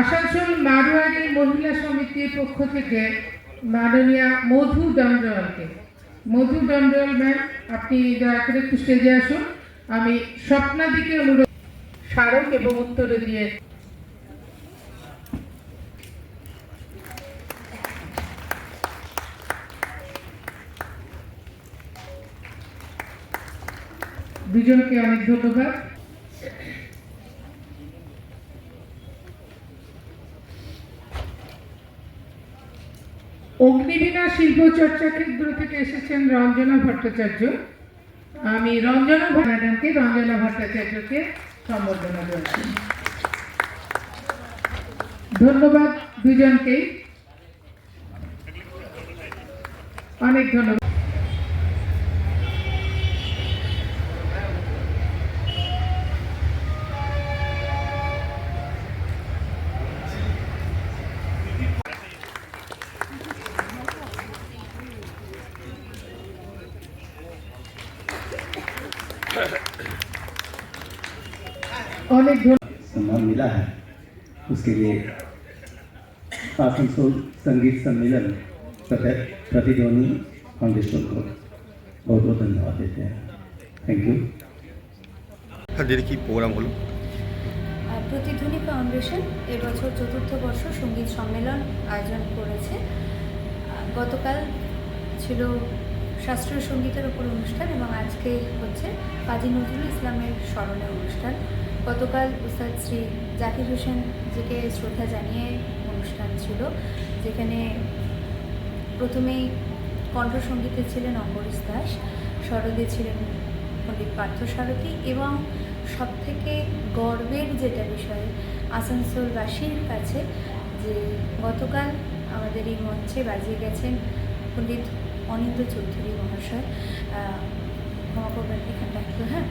আসানসোল মারোয়ারি মহিলা সমিতির পক্ষ থেকে মাননীয়া মধু দণ্ডওয়ালকে মধু দণ্ডওয়াল ম্যাম, আপনি দয়া করে একটু স্টেজে আসুন। আমি স্বপ্নাদিকে অনুরোধ, স্মারক এবং উত্তরে দিয়ে দুজনকে অনেক ধন্যবাদ। অগ্নিবীণা শিল্প চর্চা কেন্দ্র থেকে এসেছেন রঞ্জনা ভট্টাচার্য। আমি রঞ্জনা ম্যাডামকে, রঞ্জনা ভট্টাচার্যকে সম্বর্ধনা করছি ধন্যবাদ দুজনকেই। অনেক ধন্যবাদ। অনেক ধন্যবাদ सम्मान मिला है उसके लिए आसनसोल संगीत सम्मेलन तथा प्रतिध्वनि फाउंडेशन को बहुत बहुत धन्यवाद देते हैं थैंक यू আজকের কি প্রোগ্রাম হলো আর প্রতিধ্বনি ফাউন্ডেশন এবছর চতুর্থ বর্ষ সঙ্গীত সম্মেলন আয়োজন করেছে আহ, গতকাল ছিল শাস্ত্রীয় সঙ্গীতের উপর অনুষ্ঠান এবং আজকে হচ্ছে কাজী নজরুল ইসলামের স্মরণে অনুষ্ঠান। গতকাল উস্তাদ শ্রী জাকির হোসেন জিকে শ্রদ্ধা জানিয়ে অনুষ্ঠান ছিল, যেখানে প্রথমেই কণ্ঠসঙ্গীতে ছিলেন অম্বরীশ দাস সরদে ছিলেন পণ্ডিত পার্থসারথী এবং সবথেকে গর্বের যেটা বিষয় আসানসোলবাসীর কাছে যে গতকাল আমাদের এই মঞ্চে বাজিয়ে গেছেন পণ্ডিত অনিন্দ চৌধুরী মহাশয় ক্ষমা করবেন এখানটা একটু হ্যাঁ?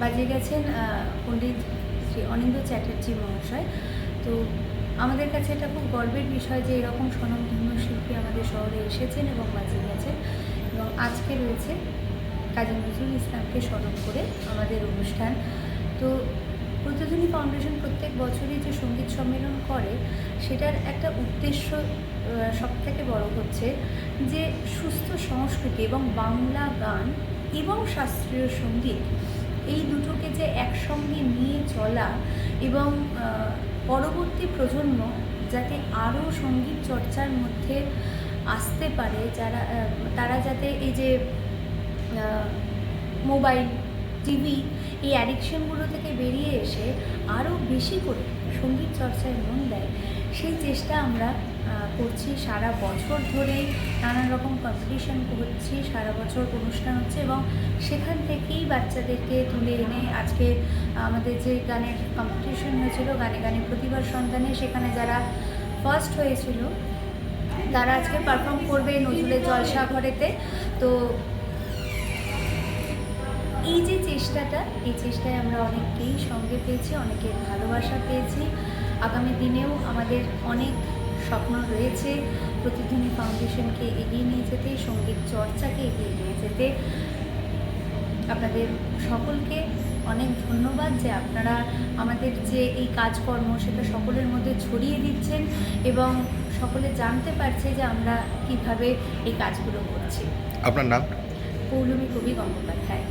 বাজিয়ে গেছেন পণ্ডিত শ্রী অনিন্দ চ্যাটার্জি মহাশয়। তো আমাদের কাছে এটা খুব গর্বের বিষয় যে এরকম স্বনামধন্য শিল্পী আমাদের শহরে এসেছেন এবং বাজিয়ে গেছেন। এবং আজকে রয়েছে কাজী নজরুল ইসলামকে স্মরণ করে আমাদের অনুষ্ঠান। তো প্রতিধ্বনি ফাউন্ডেশন প্রত্যেক বছরই যে সংগীত সম্মেলন করে, সেটার একটা উদ্দেশ্য সব থেকে বড় হচ্ছে যে সুস্থ সংস্কৃতি এবং বাংলা গান এবং শাস্ত্রীয় সংগীত এই দুটোকে যে একসঙ্গে নিয়ে চলা এবং পরবর্তী প্রজন্ম যাতে আরও সংগীত চর্চার মধ্যে আসতে পারে, যারা তারা যাতে এই যে মোবাইল, টিভি এই অ্যাডিকশনগুলো থেকে বেরিয়ে এসে আরও বেশি করে সংগীত চর্চায় মন দেয়। সেই চেষ্টা আমরা করছি সারা বছর ধরেই। নানান রকম কম্পিটিশন করছি সারা বছর অনুষ্ঠান হচ্ছে এবং সেখান থেকেই বাচ্চাদেরকে তুলে এনে আজকে আমাদের যে গানের কম্পিটিশন হয়েছিল, গানে গানে প্রতিভার সন্তানে সেখানে যারা ফার্স্ট হয়েছিল, তারা আজকে পারফর্ম করবে নজরুলের জলসা ঘরেতে। তো এই যে চেষ্টাটা এই চেষ্টায় আমরা অনেককেই সঙ্গে পেয়েছি অনেকের ভালোবাসা পেয়েছি। আগামী দিনেও আমাদের অনেক স্বপ্ন রয়েছে প্রতিধ্বনি ফাউন্ডেশনকে এগিয়ে নিয়ে যেতে সংগীত চর্চাকে এগিয়ে নিয়ে যেতে। আপনাদের সকলকে অনেক ধন্যবাদ যে আপনারা আমাদের যে এই কাজকর্ম সেটা সকলের মধ্যে ছড়িয়ে দিচ্ছেন এবং সকলে জানতে পারছে যে আমরা কীভাবে এই কাজগুলো করছি। আপনার নাম? পৌলমী কবি গঙ্গোপাধ্যায়।